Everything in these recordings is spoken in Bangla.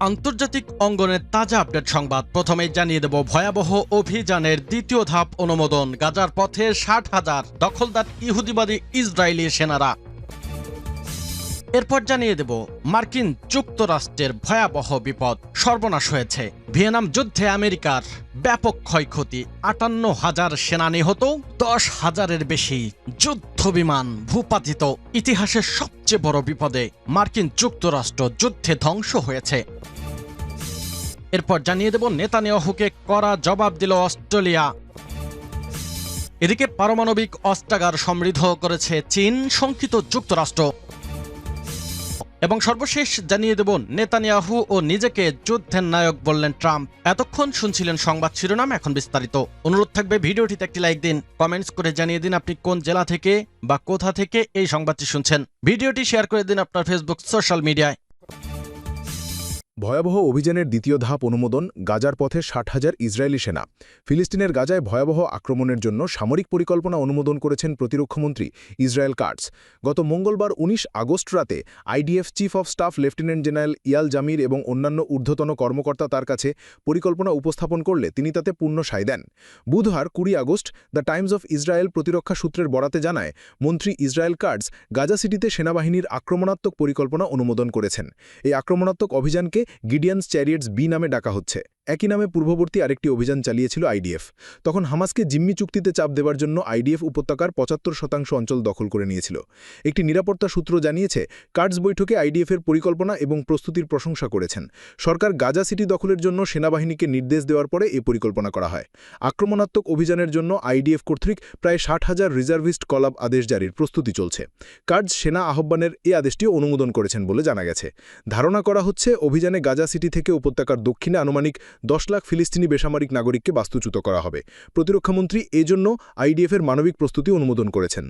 আন্তর্জাতিক অঙ্গনের তাজা আপডেট সংবাদ। প্রথমেই জানিয়ে দেব ভয়াবহ অভিযানের দ্বিতীয় ধাপ অনুমোদন। গাজার পথে ষাট হাজার দখলদার ইহুদিবাদী ইসরায়েলি সেনারা। এরপর জানিয়ে দেব মার্কিন যুক্তরাষ্ট্রের ভয়াবহ বিপদ। সর্বনাশ হয়েছে। ভিয়েনাম যুদ্ধে আমেরিকার ব্যাপক ক্ষয়ক্ষতি। আটান্ন হাজার সেনা নিহত, দশ হাজারের বেশি যুদ্ধ বিমান ভূপাতিত। ইতিহাসের সবচেয়ে বড় বিপদে মার্কিন যুক্তরাষ্ট্র যুদ্ধে ধ্বংস হয়েছে। এরপর জানিয়ে দেব নেতানিয়াহুকে কড়া জবাব দিল অস্ট্রেলিয়া। এদিকে পারমাণবিক অস্ত্রাগার সমৃদ্ধ করেছে চীন, শঙ্কিত যুক্তরাষ্ট্র। এবং সর্বশেষ জানিয়ে দেব নেতানিয়াহু ও নিজেকে যুদ্ধের নায়ক বললেন ট্রাম্প। এতক্ষণ শুনছিলেন সংবাদ শিরোনাম, এখন বিস্তারিত। অনুরোধ থাকবে ভিডিওটিতে একটি লাইক দিন, কমেন্টস করে জানিয়ে দিন আপনি কোন জেলা থেকে বা কোথা থেকে এই সংবাদটি শুনছেন। ভিডিওটি শেয়ার করে দিন আপনার ফেসবুক, সোশ্যাল মিডিয়ায়। ভয়াবহ অভিযানের দ্বিতীয় ধাপ অনুমোদন, গাজার পথে ষাট হাজার ইসরায়েলি সেনা। ফিলিস্তিনের গাজায় ভয়াবহ আক্রমণের জন্য সামরিক পরিকল্পনা অনুমোদন করেছেন প্রতিরক্ষামন্ত্রী ইসরায়েল কার্টস গত মঙ্গলবার ১৯ আগস্ট রাতে IDF chief of staff lieutenant general Eyal Zamir এবং অন্যান্য ঊর্ধ্বতন কর্মকর্তা তার কাছে পরিকল্পনা উপস্থাপন করলে তিনি তাতে পূর্ণ সায় দেন। বুধবার কুড়ি August the Times of Israel প্রতিরক্ষা সূত্রের বরাতে জানায়, মন্ত্রী ইসরায়েল কার্টস গাজা সিটিতে সেনাবাহিনীর আক্রমণাত্মক পরিকল্পনা অনুমোদন করেছেন। এই আক্রমণাত্মক অভিযানকে গিডিয়ান্স চ্যারিয়েটস বি নামে ডাকা হচ্ছে। একই নামে পূর্ববর্তী আরেকটি অভিযান চালিয়েছিল আইডিএফ। তখন হামাসকে জিম্মি চুক্তিতে চাপ দেওয়ার জন্য আইডিএফ উপত্যকার পঁচাত্তর শতাংশ অঞ্চল দখল করে নিয়েছিল। একটি নিরাপত্তা সূত্র জানিয়েছে, কার্ডস বৈঠকে আইডিএফের পরিকল্পনা এবং প্রস্তুতির প্রশংসা করেছেন। সরকার গাজা সিটি দখলের জন্য সেনাবাহিনীকে নির্দেশ দেওয়ার পরে এ পরিকল্পনা করা হয়। আক্রমণাত্মক অভিযানের জন্য আইডিএফ কর্তৃক প্রায় ষাট হাজার রিজার্ভিস্ট কলাব আদেশ জারির প্রস্তুতি চলছে। কার্ডস সেনা আহ্বানের এই আদেশটিও অনুমোদন করেছেন বলে জানা গেছে। ধারণা করা হচ্ছে, অভিযানে গাজা সিটি থেকে উপত্যকার দক্ষিণে আনুমানিক দশ লাখ ফিলিস্তিনি বেসামরিক নাগরিককে বাস্তুচ্যুত করা হবে। প্রতিরক্ষামন্ত্রী এজন্য আইডিএফের মানবিক প্রস্তুতি অনুমোদন করেছেন।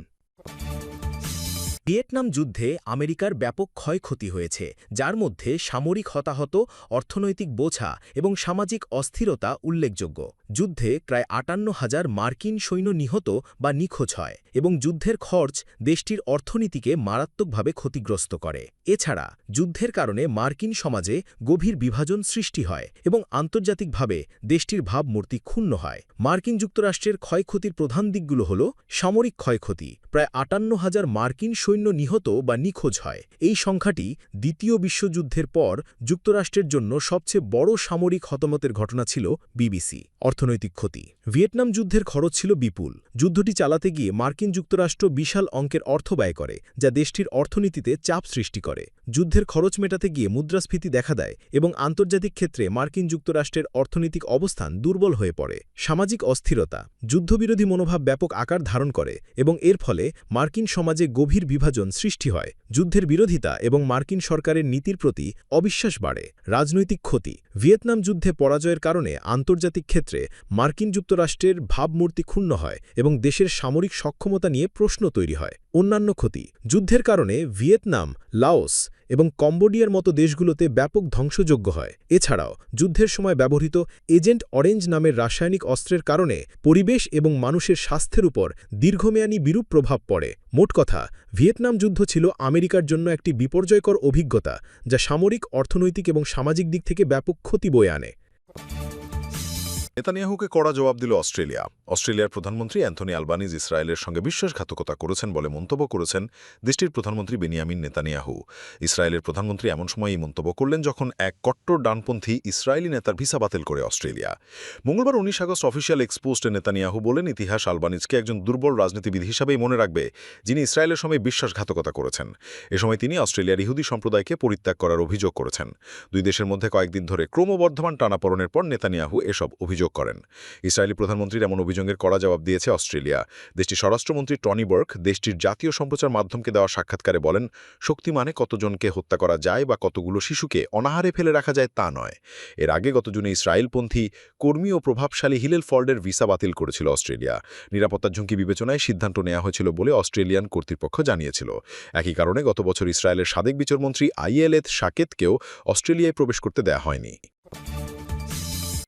ভিয়েতনাম যুদ্ধে আমেরিকার ব্যাপক ক্ষয়ক্ষতি হয়েছে, যার মধ্যে সামরিক হতাহত, অর্থনৈতিক বোঝা এবং সামাজিক অস্থিরতা উল্লেখযোগ্য। যুদ্ধে প্রায় আটান্ন হাজার মার্কিন সৈন্য নিহত বা নিখোঁজ হয় এবং যুদ্ধের খরচ দেশটির অর্থনীতিকে মারাত্মকভাবে ক্ষতিগ্রস্ত করে। এছাড়া, যুদ্ধের কারণে মার্কিন সমাজে গভীর বিভাজন সৃষ্টি হয় এবং আন্তর্জাতিকভাবে দেশটির ভাবমূর্তি ক্ষুণ্ণ হয়। মার্কিন যুক্তরাষ্ট্রের ক্ষয়ক্ষতির প্রধান দিকগুলো হল সামরিক ক্ষয়ক্ষতি। প্রায় আটান্ন হাজার মার্কিন সৈন্য নিহত বা নিখোঁজ হয়। এই সংখ্যাটি দ্বিতীয় বিশ্বযুদ্ধের পর যুক্তরাষ্ট্রের জন্য সবচেয়ে বড় সামরিক হতামতের ঘটনা ছিল বিবিসি, অর্থনৈতিক ক্ষতি। ভিয়েতনাম যুদ্ধের খরচ ছিল বিপুল। যুদ্ধটি চালাতে গিয়ে মার্কিন যুক্তরাষ্ট্র বিশাল অঙ্কের অর্থ ব্যয় করে, যা দেশটির অর্থনীতিতে চাপ সৃষ্টি করে। যুদ্ধের খরচ মেটাতে গিয়ে মুদ্রাস্ফীতি দেখা দেয় এবং আন্তর্জাতিক ক্ষেত্রে মার্কিন যুক্তরাষ্ট্রের অর্থনৈতিক অবস্থান দুর্বল হয়ে পড়ে। সামাজিক অস্থিরতা, যুদ্ধবিরোধী মনোভাব ব্যাপক আকার ধারণ করে এবং এর ফলে মার্কিন সমাজে গভীর বিভাজন সৃষ্টি হয়। যুদ্ধের বিরোধিতা এবং মার্কিন সরকারের নীতির প্রতি অবিশ্বাস বাড়ে। রাজনৈতিক ক্ষতি। ভিয়েতনাম যুদ্ধে পরাজয়ের কারণে আন্তর্জাতিক ক্ষেত্রে মার্কিন যুক্তরাষ্ট্রের ভাবমূর্তি ক্ষুণ্ণ হয় এবং দেশের সামরিক সক্ষমতা নিয়ে প্রশ্ন তৈরি হয়। অন্যান্য ক্ষতি। যুদ্ধের কারণে ভিয়েতনাম, লাওস এবং কম্বোডিয়ার মতো দেশগুলোতে ব্যাপক ধ্বংসযোগ্য হয়। এছাড়াও, যুদ্ধের সময় ব্যবহৃত এজেন্ট অরেঞ্জ নামের রাসায়নিক অস্ত্রের কারণে পরিবেশ এবং মানুষের স্বাস্থ্যের উপর দীর্ঘমেয়াদী বিরূপ প্রভাব পড়ে। মোট কথা, ভিয়েতনাম যুদ্ধ ছিল আমেরিকার জন্য একটি বিপর্যয়কর অভিজ্ঞতা, যা সামরিক, অর্থনৈতিক এবং সামাজিক দিক থেকে ব্যাপক ক্ষতি বয়ে আনে। নেতানিয়াহুকে কড়া জবাব দিল অস্ট্রেলিয়া। অস্ট্রেলিয়ার প্রধানমন্ত্রী অ্যান্থনি আলবানিজ ইসরায়েলের সঙ্গে বিশ্বাসঘাতকতা করেছেন বলে মন্তব্য করেছেন দেশটির প্রধানমন্ত্রী বেনিয়ামিন নেতানিয়াহু। ইসরায়েলের প্রধানমন্ত্রী এমন সময় এই মন্তব্য করলেন যখন এক কট্টর ডানপন্থী ইসরায়েলি নেতার ভিসা বাতিল করে অস্ট্রেলিয়া। মঙ্গলবার উনিশ আগস্ট অফিসিয়াল এক্সপোস্টে নেতানিয়াহু বলেন, ইতিহাস আলবানিজকে একজন দুর্বল রাজনীতিবিদ হিসাবেই মনে রাখবে, যিনি ইসরায়েলের সঙ্গে বিশ্বাসঘাতকতা করেছেন। এ সময় তিনি অস্ট্রেলিয়ার ইহুদি সম্প্রদায়কে পরিত্যাগ করার অভিযোগ করেছেন। দুই দেশের মধ্যে কয়েকদিন ধরে ক্রমবর্ধমান টানাপড়নের পর নেতানিয়াহু এসব অভিযোগ অভিযোগ করেন। ইসরায়েলি প্রধানমন্ত্রীর এমন অভিযোগের কড়া জবাব দিয়েছে অস্ট্রেলিয়া। দেশটির স্বরাষ্ট্রমন্ত্রী টনি বার্ক দেশটির জাতীয় সম্প্রচার মাধ্যমকে দেওয়া সাক্ষাৎকারে বলেন, শক্তি মানে কতজনকে হত্যা করা যায় বা কতগুলো শিশুকে অনাহারে ফেলে রাখা যায় তা নয়। এর আগে গত জুনে ইসরায়েলপন্থী কর্মী ও প্রভাবশালী হিলেল ফল্ডের ভিসা বাতিল করেছিল অস্ট্রেলিয়া। নিরাপত্তার ঝুঁকি বিবেচনায় সিদ্ধান্ত নেওয়া হয়েছিল বলে অস্ট্রেলিয়ান কর্তৃপক্ষ জানিয়েছিল। একই কারণে গত বছর ইসরায়েলের সাবেক বিচারমন্ত্রী আইএলএথ সাকেতকেও অস্ট্রেলিয়ায় প্রবেশ করতে দেয়া হয়নি।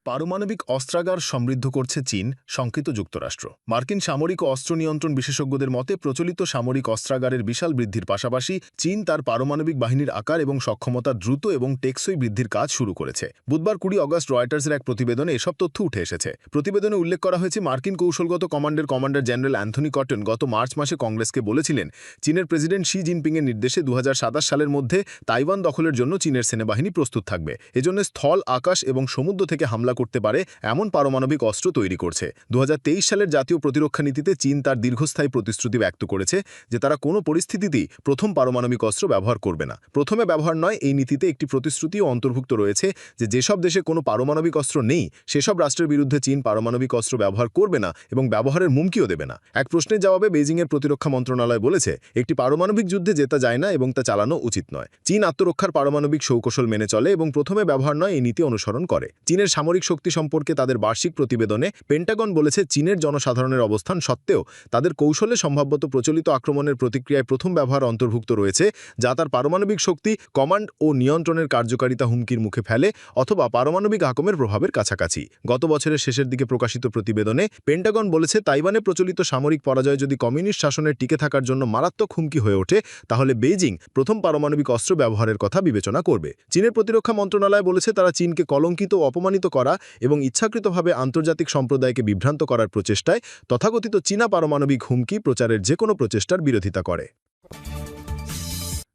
পারমাণবিক অস্ত্রাগার সমৃদ্ধ করছে চীন, শঙ্কিত যুক্তরাষ্ট্র। মার্কিন সামরিক অস্ত্র নিয়ন্ত্রণ বিশেষজ্ঞদের মতে, প্রচলিত সামরিক অস্ত্রাগারের বিশাল বৃদ্ধির পাশাপাশি চীন তার পারমাণবিক বাহিনীর আকার এবং সক্ষমতা দ্রুত এবং টেকসই বৃদ্ধির কাজ শুরু করেছে। বুধবার কুড়ি অগস্ট রয়টার্সের এক প্রতিবেদনে এসব তথ্য উঠে এসেছে। প্রতিবেদনে উল্লেখ করা হয়েছে, মার্কিন কৌশলগত কমান্ডের কমান্ডার জেনারেল অ্যান্থনি কটন গত মার্চ মাসে কংগ্রেসকে বলেছিলেন, চীনের প্রেসিডেন্ট শি জিনপিংয়ের নির্দেশে দু হাজার সাতাশ সালের মধ্যে তাইওয়ান দখলের জন্য চীনের সেনাবাহিনী প্রস্তুত থাকবে। এজন্য স্থল, আকাশ এবং সমুদ্র থেকে হামলা করতে পারে এমন পারমাণবিক অস্ত্র তৈরি করছে। দু হাজার তেইশ সালের জাতীয় প্রতিরক্ষা নীতিতে চীন তার দীর্ঘস্থায়ী প্রতিশ্রুতি ব্যক্ত করেছে যে তারা কোনো পরিস্থিতিতেই প্রথম পারমাণবিক অস্ত্র ব্যবহার করবে না। প্রথমে ব্যবহার নয়, এই নীতিতে একটি প্রতিশ্রুতিও অন্তর্ভুক্ত রয়েছে যে যেসব দেশে কোনো পারমাণবিক অস্ত্র নেই, সেসব রাষ্ট্রের বিরুদ্ধে চীন পারমাণবিক অস্ত্র ব্যবহার করবে না এবং ব্যবহারের হুমকিও দেবে না। এক প্রশ্নের জবাবে বেজিংয়ের প্রতিরক্ষা মন্ত্রণালয় বলেছে, একটি পারমাণবিক যুদ্ধে জেতা যায় না এবং তা চালানো উচিত নয়। চীন আত্মরক্ষার পারমাণবিক সৌকৌশল মেনে চলে এবং প্রথমে ব্যবহার নয়, এই নীতি অনুসরণ করে। চীনের সামরিক শক্তি সম্পর্কে তাদের বার্ষিক প্রতিবেদনে পেন্টাগন বলেছে চীনের জনসাধারণের অবস্থান সত্ত্বেও তাদের কৌশলে সম্ভাব্যত প্রচলিত আক্রমণের প্রতিক্রিয়ায় প্রথম ব্যবহার অন্তর্ভুক্ত রয়েছে, যা তার পারমাণবিক শক্তি, কমান্ড ও নিয়ন্ত্রণের কার্যকারিতা হুমকির মুখে ফেলে অথবা পারমাণবিক আক্রমের প্রভাবের কাছাকাছি। গত বছরের শেষের দিকে প্রকাশিত প্রতিবেদনে পেন্টাগন বলেছে তাইওয়ানে প্রচলিত সামরিক পরাজয় যদি কমিউনিস্ট শাসনের টিকে থাকার জন্য মারাত্মক হুমকি হয়ে ওঠে, তাহলে বেইজিং প্রথম পারমাণবিক অস্ত্র ব্যবহারের কথা বিবেচনা করবে। চীনের প্রতিরক্ষা মন্ত্রণালয় বলেছে তারা চীনকে কলঙ্কিত ও অপমানিত করা এবং ইচ্ছাকৃতভাবে আন্তর্জাতিক সম্প্রদায়কে বিভ্রান্ত করার প্রচেষ্টায় তথাকথিত চীনা পারমাণবিক হুমকি প্রচারের যে কোনো প্রচেষ্টার বিরোধিতা করে।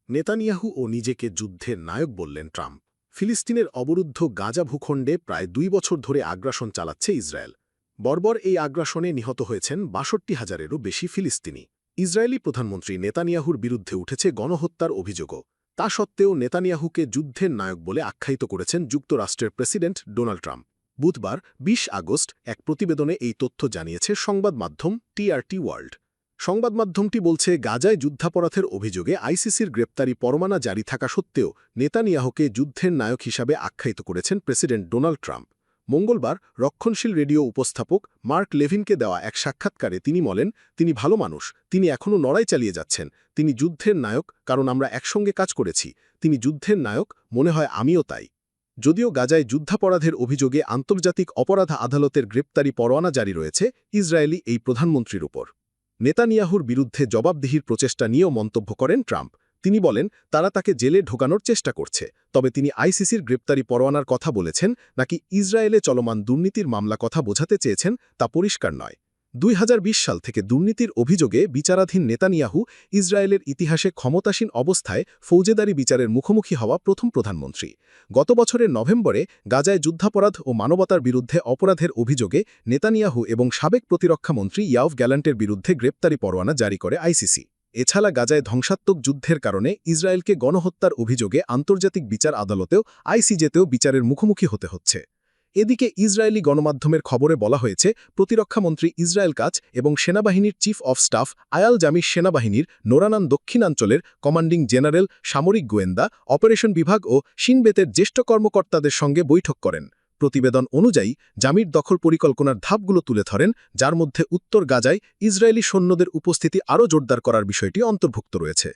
নেতানিয়াহু ও নিজেকে যুদ্ধের নায়ক বললেন ট্রাম্প। ফিলিস্তিনের অবরুদ্ধ গাজা ভূখণ্ডে প্রায় দুই বছর ধরে আগ্রাসন চালাচ্ছে ইসরায়েল। বর্বর এই আগ্রাসনে নিহত হয়েছেন বাষট্টি হাজারেরও বেশি ফিলিস্তিনি। ইসরায়েলি প্রধানমন্ত্রী নেতানিয়াহুর বিরুদ্ধে উঠেছে গণহত্যার অভিযোগও। তা সত্ত্বেও নেতানিয়াহুকে যুদ্ধের নায়ক বলে আখ্যায়িত করেছেন যুক্তরাষ্ট্রের প্রেসিডেন্ট ডোনাল্ড ট্রাম্প। বুধবার ২০ আগস্ট, এক প্রতিবেদনে এই তথ্য জানিয়েছে সংবাদ মাধ্যম টিআরটি ওয়ার্ল্ড। সংবাদ মাধ্যমটি বলছে, গাজায় যুদ্ধাপরাধের অভিযোগে আইসিসির গ্রেপ্তারি পরমানা জারি থাকা সত্ত্বেও নেতানিয়াহুকে যুদ্ধের নায়ক হিসাবে আখ্যায়িত করেছেন প্রেসিডেন্ট ডোনাল্ড ট্রাম্প। মঙ্গলবার রক্ষণশীল রেডিও উপস্থাপক মার্ক লেভিনকে দেওয়া এক সাক্ষাৎকারে তিনি বলেন, তিনি ভালো মানুষ, তিনি এখনও লড়াই চালিয়ে যাচ্ছেন, তিনি যুদ্ধের নায়ক, কারণ আমরা একসঙ্গে কাজ করেছি, তিনি যুদ্ধের নায়ক, মনে হয় আমিও তাই। যদিও গাজায় যুদ্ধাপরাধের অভিযোগে আন্তর্জাতিক অপরাধ আদালতের গ্রেপ্তারি পরোয়ানা জারি রয়েছে, ইসরায়েলি এই প্রধানমন্ত্রীর উপর। নেতানিয়াহুর বিরুদ্ধে জবাবদিহির প্রচেষ্টা নিয়েও মন্তব্য করেন ট্রাম্প। তিনি বলেন, তারা তাকে জেলে ঢোকানোর চেষ্টা করছে, তবে তিনি আইসিসির গ্রেপ্তারি পরোয়ানার কথা বলেছেন, নাকি ইসরায়েলে চলমান দুর্নীতির মামলা কথা বোঝাতে চেয়েছেন তা পরিষ্কার নয়। দুই সাল থেকে দুর্নীতির অভিযোগে বিচারাধীন নেতানিয়াহু ইসরায়েলের ইতিহাসে ক্ষমতাসীন অবস্থায় ফৌজেদারি বিচারের মুখোমুখি হওয়া প্রথম প্রধানমন্ত্রী। গত বছরের নভেম্বরে গাজায় যুদ্ধাপরাধ ও মানবতার বিরুদ্ধে অপরাধের অভিযোগে নেতানিয়াহু এবং সাবেক প্রতিরক্ষামন্ত্রী ইয়াউফ গ্যালান্টের বিরুদ্ধে গ্রেপ্তারি পরোয়ানা জারি করে আইসিসি। এছাড়া গাজায় ধ্বংসাত্মক যুদ্ধের কারণে ইসরায়েলকে গণহত্যার অভিযোগে আন্তর্জাতিক বিচার আদালতেও, আইসিজেতেও বিচারের মুখোমুখি হতে হচ্ছে। এদিকে ইসরায়েলি গণমাধ্যমের খবরে বলা হয়েছে প্রতিরক্ষামন্ত্রী ইসরায়েল কাজ এবং সেনাবাহিনীর chief of staff Eyal Zamir সেনাবাহিনীর নোরানান দক্ষিণাঞ্চলের কমান্ডিং জেনারেল সামরিক গোয়েন্দা, অপারেশন বিভাগ ও সিনবেতের জ্যেষ্ঠ কর্মকর্তাদের সঙ্গে বৈঠক করেন। প্রতিবেদন অনুযায়ী, জামির দখল পরিকল্পনার ধাপগুলো তুলে ধরেন, যার মধ্যে উত্তর গাজায় ইসরায়েলি সৈন্যদের উপস্থিতি আরও জোরদার করার বিষয়টি অন্তর্ভুক্ত রয়েছে।